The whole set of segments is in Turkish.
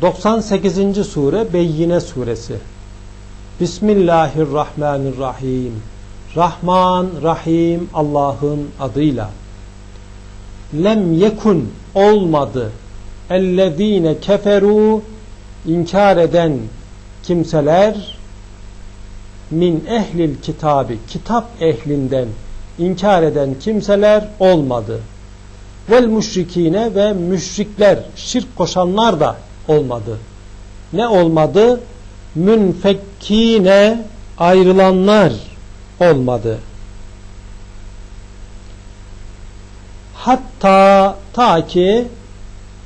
98. sure Beyyine suresi. Bismillahirrahmanirrahim. Rahman, Rahim Allah'ın adıyla. Lem yekun olmadı. Ellezine keferu inkar eden kimseler min ehlil kitabı kitap ehlinden inkar eden kimseler olmadı. Vel müşrikine ve müşrikler şirk koşanlar da olmadı. Ne olmadı? Münfekkine ayrılanlar olmadı. Hatta ta ki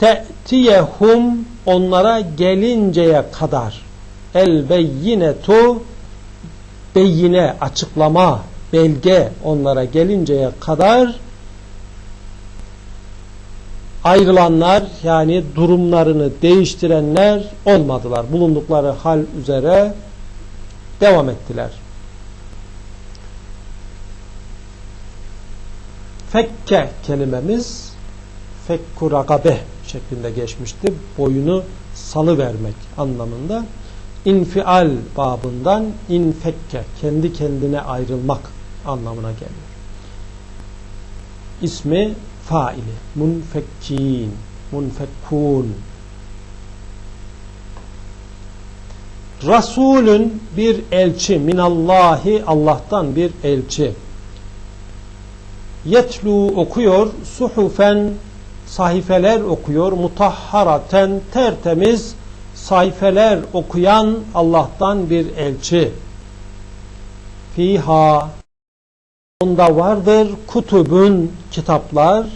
te'tiyehum onlara gelinceye kadar el beyinetu beyine açıklama belge onlara gelinceye kadar ayrılanlar yani durumlarını değiştirenler olmadılar. Bulundukları hal üzere devam ettiler. Fekke kelimemiz fekku ragabe şeklinde geçmişti. Boyunu salı vermek anlamında. İnfial babından infekke kendi kendine ayrılmak anlamına geliyor. İsmi faili munfekkin munfekkun. Rasulün bir elçi minallahi Allah'tan bir elçi. Yetlu okuyor suhufen sahifeler okuyor mutahharaten tertemiz sayfeler okuyan Allah'tan bir elçi. Fiha onda vardır kutubun kitaplar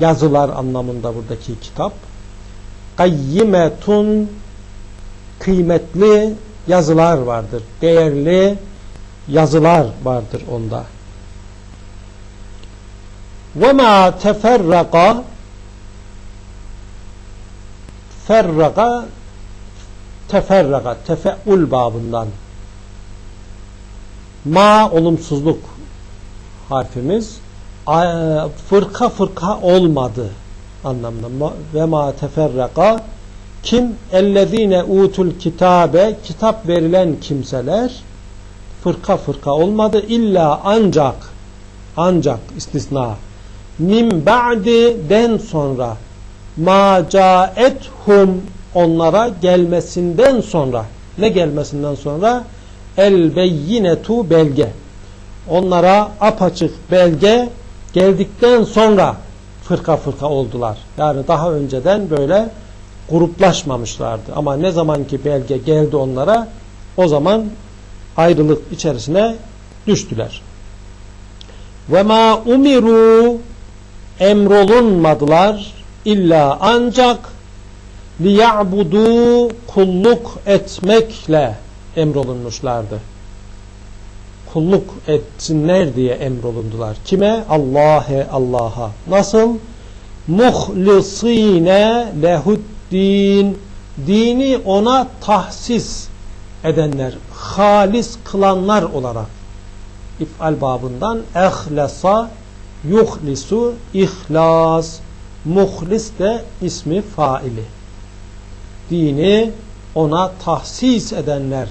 yazılar anlamında buradaki kitap. Gayyimetun kıymetli yazılar vardır. Değerli yazılar vardır onda. ve ma teferraka ferraka teferraka tefeul babından ma olumsuzluk harfimiz fırka fırka olmadı anlamında ve ma teferraka kim ellezine utul kitabe kitap verilen kimseler fırka fırka olmadı. İlla ancak ancak istisna. Min ba'di den sonra ma caethum onlara gelmesinden sonra ne gelmesinden sonra? El beyinetu belge. Onlara apaçık belge geldikten sonra fırka fırka oldular. Yani daha önceden böyle gruplaşmamışlardı. Ama ne zamanki belge geldi onlara o zaman ayrılık içerisine düştüler. Ve ma umiru emrolunmadılar illa ancak liya'budu kulluk etmekle emrolunmuşlardı. Kulluk etsinler diye emrolundular. Kime? Allah'e Allah'a. Nasıl? Muhlisine lehuddin dini ona tahsis edenler, halis kılanlar olarak ifal babından ehlesa yuhlisu ihlas muhlis de ismi faili dini ona tahsis edenler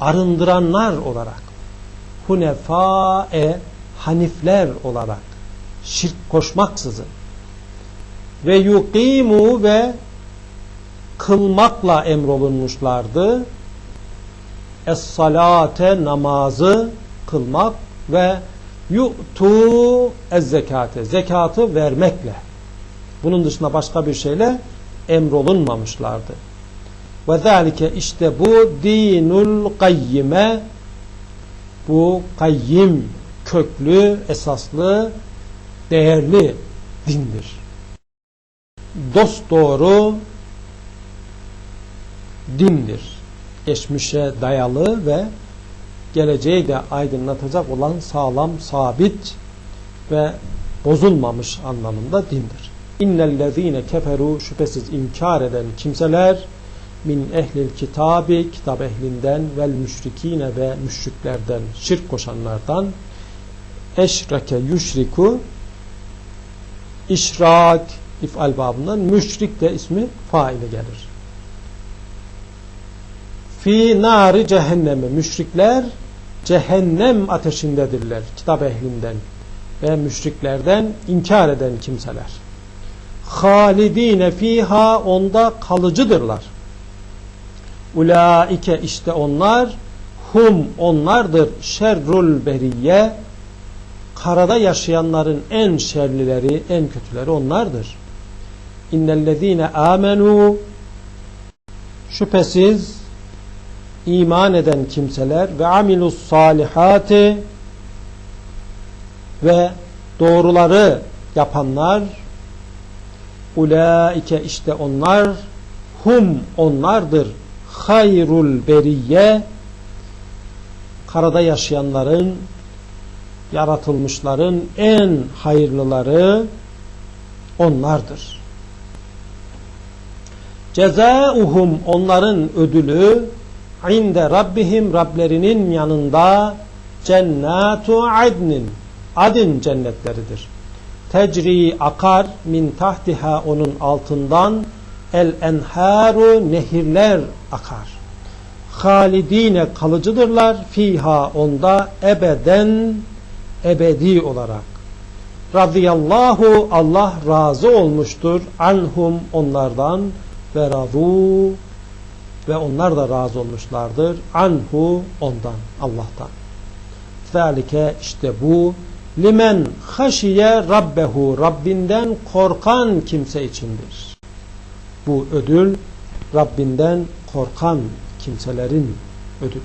arındıranlar olarak hunefae hanifler olarak şirk koşmaksızın ve yuqimu ve kılmakla emrolunmuşlardı es-salate namazı kılmak ve yu'tu ez-zekate zekatı vermekle bunun dışında başka bir şeyle emrolunmamışlardı. Ve zalike işte bu dinul kayyime bu kayyim köklü, esaslı, değerli dindir. Dost doğru dindir. Geçmişe dayalı ve geleceği de aydınlatacak olan sağlam, sabit ve bozulmamış anlamında dindir. İnnellezîne keferu şüphesiz inkar eden kimseler min ehlil kitabi kitap ehlinden vel müşrikine ve müşriklerden şirk koşanlardan eşreke yüşriku işrak ifal babından müşrik de ismi faile gelir. Fi nari cehennemi müşrikler cehennem ateşindedirler kitap ehlinden ve müşriklerden inkar eden kimseler. Halidine fiha onda kalıcıdırlar. Ulaike işte onlar hum onlardır şerrul beriye karada yaşayanların en şerlileri en kötüleri onlardır. İnnellezine amenu şüphesiz iman eden kimseler ve amilus salihati ve doğruları yapanlar ulaike işte onlar hum onlardır hayrul beriye karada yaşayanların yaratılmışların en hayırlıları onlardır. Cezauhum onların ödülü inde rabbihim Rablerinin yanında cennatu adnin adin cennetleridir. Tecri akar min tahtiha onun altından el enharu nehirler akar. Halidine kalıcıdırlar fiha onda ebeden ebedi olarak. Radıyallahu Allah razı olmuştur anhum onlardan ve radu ve onlar da razı olmuşlardır anhu ondan Allah'tan. Zalike işte bu limen haşiye rabbehu Rabbinden korkan kimse içindir. Bu ödül Rabbinden korkan kimselerin ödülü.